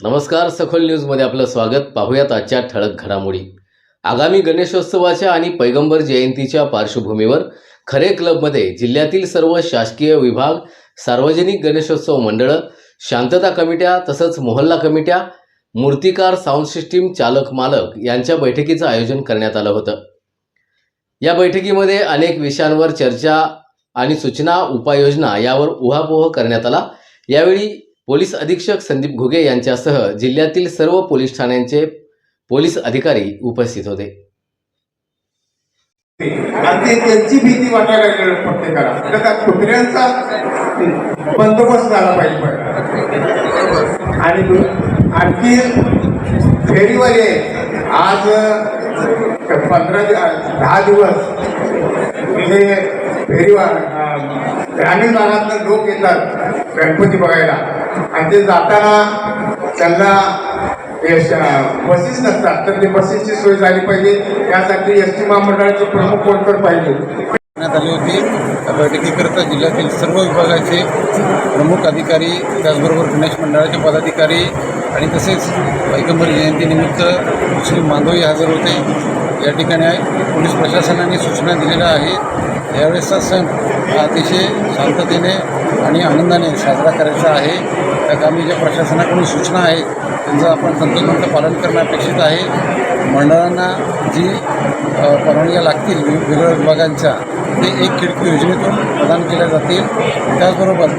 नमस्कार सखोल न्यूजमध्ये आपलं स्वागत. पाहूयात आजच्या ठळक घडामोडी. आगामी गणेशोत्सवाच्या आणि पैगंबर जयंतीच्या पार्श्वभूमीवर खरे क्लबमध्ये जिल्ह्यातील सर्व शासकीय विभाग सार्वजनिक गणेशोत्सव मंडळं शांतता कमिट्या तसंच मोहल्ला कमिट्या मूर्तिकार साऊंड सिस्टीम चालक मालक यांच्या बैठकीचं आयोजन करण्यात आलं होतं. या बैठकीमध्ये अनेक विषयांवर चर्चा आणि सूचना उपाययोजना यावर उहापोह करण्यात आला. यावेळी पोलीस अधीक्षक संदीप घुगे यांच्यासह जिल्ह्यातील सर्व पोलीस ठाण्यांचे पोलीस अधिकारी उपस्थित होते. त्यांची भीती वाटायला लागली प्रत्येकाला. त्या कुत्र्यांचा बंदोबस्त झाला पाहिजे. आणि आणखी फेरीवाले आज पंधरा दहा दिवस हे फेरीवा ग्रामीण भागातनं लोक येतात गणपती बघायला. आणि ते जाताना त्यांना बसेस नसतात. तर ते बसेसची सोय झाली पाहिजे. त्यासाठी एस टी महामंडळाचे प्रमुख कोणतर पाहिजे. करण्यात आली होती. त्या जिल्ह्यातील सर्व विभागाचे प्रमुख अधिकारी त्याचबरोबर गणेश मंडळाचे पदाधिकारी आणि तसेच पैगंबर जयंतीनिमित्त मुस्लिम बांधवही हजर होते. या ठिकाणी पोलीस प्रशासनाने सूचना दिलेल्या आहेत. यावेळेसचा सण हा अतिशय शांततेने आणि आनंदाने साजरा करायचा आहे. त्या कामी ज्या प्रशासनाकडून सूचना आहेत त्यांचं आपण तंतोतंत पालन करणं अपेक्षित आहे. मंडळांना जी परवानग्या लागतील वेगवेगळ्या विभागांच्या ते एक खिडकी योजनेतून प्रदान केल्या जातील. त्याचबरोबर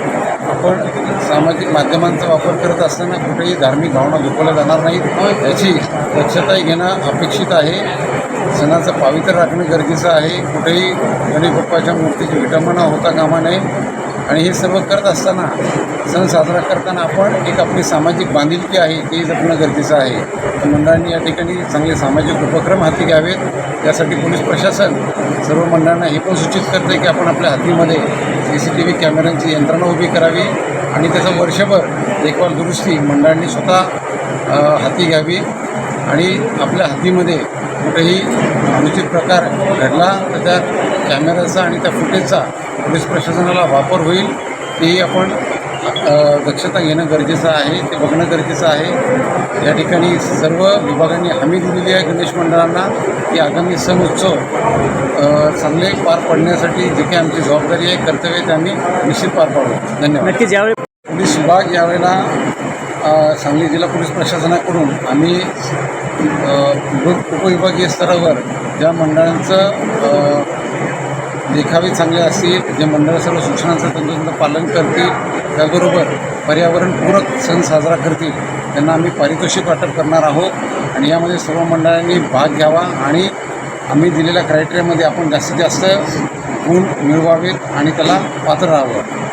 आपण सामाजिक माध्यमांचा वापर करत असताना कुठेही धार्मिक भावना दुखवल्या जाणार नाहीत याची दक्षताही घेणं अपेक्षित आहे. सणाचं पावित्र्य राखणं गरजेचं आहे. कुठेही गणेश बाप्पाच्या मूर्तीची विटंबना होता कामा नये. आणि हे सर्व करत असताना सण साजरा करताना आपण एक आपली सामाजिक बांधिलकी आहे ते जपणं गरजेचं आहे. तर मंडळांनी या ठिकाणी चांगले सामाजिक उपक्रम हाती घ्यावेत. यासाठी पोलीस प्रशासन सर्व मंडळांना हे पण सूचित करते की आपण आपल्या हातीमध्ये सी सी टी व्ही कॅमेऱ्यांची यंत्रणा उभी करावी आणि त्याचं वर्षभर देखभाल दुरुस्ती मंडळांनी स्वतः हाती घ्यावी. आणि आपल्या हातीमध्ये कुठेही अनुचित प्रकार घडला तर त्या कॅमेऱ्याचा आणि त्या फुटेजचा पोलीस प्रशासनाला वापर होईल. तेही आपण दक्षता घेणं गरजेचं आहे ते बघणं गरजेचं आहे. या ठिकाणी सर्व विभागांनी हमी दिलेली आहे गणेश मंडळांना की आगामी सण उत्सव चांगले पार पडण्यासाठी जे काही आमची जबाबदारी आहे कर्तव्य ते आम्ही निश्चित पार पाडू धन्यवाद. नक्कीच यावेळी पोलीस विभाग यावेळेला सांगली जिल्हा पोलीस प्रशासनाकडून आम्ही उपविभागीय स्तरावर ज्या मंडळांचं देखावे चांगले असतील जे मंडळ सर्व सूचनांचं तंतोतंत पालन करतील त्याचबरोबर पर्यावरणपूरक सण साजरा करतील त्यांना आम्ही पारितोषिक वाटप करणार आहोत. आणि यामध्ये सर्व मंडळांनी भाग घ्यावा आणि आम्ही दिलेल्या क्रायटेरियामध्ये आपण जास्तीत जास्त गुण मिळवावेत आणि त्याला पात्र राहावं.